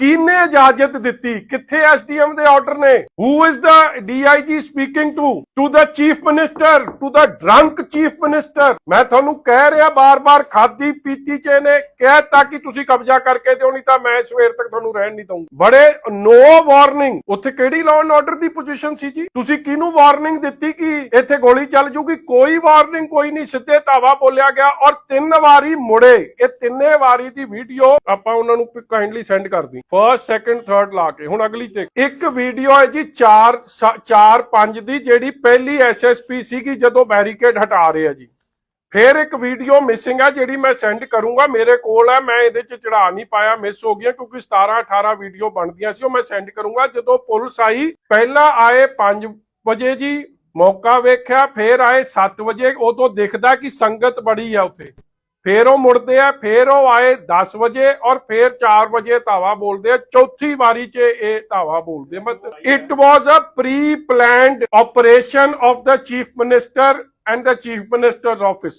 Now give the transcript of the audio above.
ਕਿਹਨੇ ਇਜਾਜ਼ਤ ਦਿੱਤੀ? ਕਿੱਥੇ ਐਸਡੀਐਮ ਦੇ ਆਰਡਰ ਨੇ? Who is the DIG speaking to to the chief minister to the drunk chief minister ਮੈਂ ਤੁਹਾਨੂੰ ਕਹਿ ਰਿਹਾ, ਬਾਰ-ਬਾਰ ਖਾਦੀ ਪੀਤੀ ਚ ਨੇ ਕਹਿ ਕਹਿਤਾ ਕਿ ਤੁਸੀਂ ਕਬਜ਼ਾ ਕਰਕੇ ਦਿਓ, ਨਹੀਂ ਤਾਂ ਮੈਂ ਸਵੇਰ ਤੱਕ ਤੁਹਾਨੂੰ ਰਹਿਣ ਨਹੀਂ ਦਊਂਗਾ। ਬੜੇ ਨੋ ਵਾਰਨਿੰਗ ਉੱਥੇ ਕਿਹੜੀ ਲਾਅ ਐਂਡ ਆਰਡਰ ਦੀ ਪੋਜੀਸ਼ਨ ਸੀ ਜੀ? ਤੁਸੀਂ ਕਿਹਨੂੰ ਵਾਰਨਿੰਗ ਦਿੱਤੀ ਕਿ ਇੱਥੇ ਗੋਲੀ ਚੱਲ ਜੂਗੀ? ਕੋਈ ਵਾਰਨਿੰਗ ਕੋਈ ਨਹੀਂ। ਸਿੱਧੇ ਧਾਵਾ ਬੋਲਿਆ ਗਿਆ ਔਰ ਤਿੰਨ ਵਾਰੀ ਮੁੜੇ। ਇਹ ਤਿੰਨੇ ਵਾਰੀ ਦੀ ਵੀਡੀਓ ਆਪਾਂ ਉਹਨਾਂ ਨੂੰ ਕਾਈਂਡਲੀ ਸੈਂਡ ਕਰ ਦੀ ਫਰਸਟ ਸੈਕੰਡ ਥਰਡ ਲਾ ਕੇ। ਹੁਣ ਅਗਲੀ ਤੇ। ਇੱਕ ਵੀਡੀਓ ਹੈ ਜੀ 4 4 5 ਦੀ, ਜਿਹੜੀ ਪਹਿਲੀ ਐਸਐਸਪੀ ਸੀਗੀ ਜਦੋਂ ਬੈਰੀਕੇਡ ਹਟਾ ਰਹੇ ਆ ਜੀ। ਫਿਰ ਇੱਕ ਵੀਡੀਓ ਮਿਸਿੰਗ ਆ ਜਿਹੜੀ ਮੈਂ ਸੈਂਡ ਕਰੂੰਗਾ। ਮੇਰੇ ਕੋਲ ਹੈ ਮੈਂ ਇਹਦੇ ਚ ਚੜਾ ਨਹੀਂ ਪਾਇਆ ਮਿਸ ਹੋ ਗਿਆ ਕਿਉਂਕਿ 17 18 ਵੀਡੀਓ ਬਣਦੀਆਂ ਸੀ, ਉਹ ਮੈਂ ਸੈਂਡ ਕਰੂੰਗਾ। ਜਦੋਂ ਪੁਲਿਸ ਆਈ, ਪਹਿਲਾਂ ਆਏ 5 ਵਜੇ ਜੀ, ਮੌਕਾ ਵੇਖਿਆ, ਫੇਰ ਆਏ 7 ਵਜੇ। ਉਦੋਂ ਦਿਖਦਾ ਕਿ ਸੰਗਤ ਬੜੀ ਆ ਉੱਥੇ। ਫੇਰ ਉਹ ਮੁੜਦੇ ਆ, ਫੇਰ ਉਹ ਆਏ 10 ਵਜੇ ਔਰ ਫੇਰ 4 ਵਜੇ ਧਾਵਾ ਬੋਲਦੇ ਆ। ਚੌਥੀ ਵਾਰੀ 'ਚ ਇਹ ਧਾਵਾ ਬੋਲਦੇ ਮਤਲਬ it was a pre planned operation of the chief minister and the chief minister's office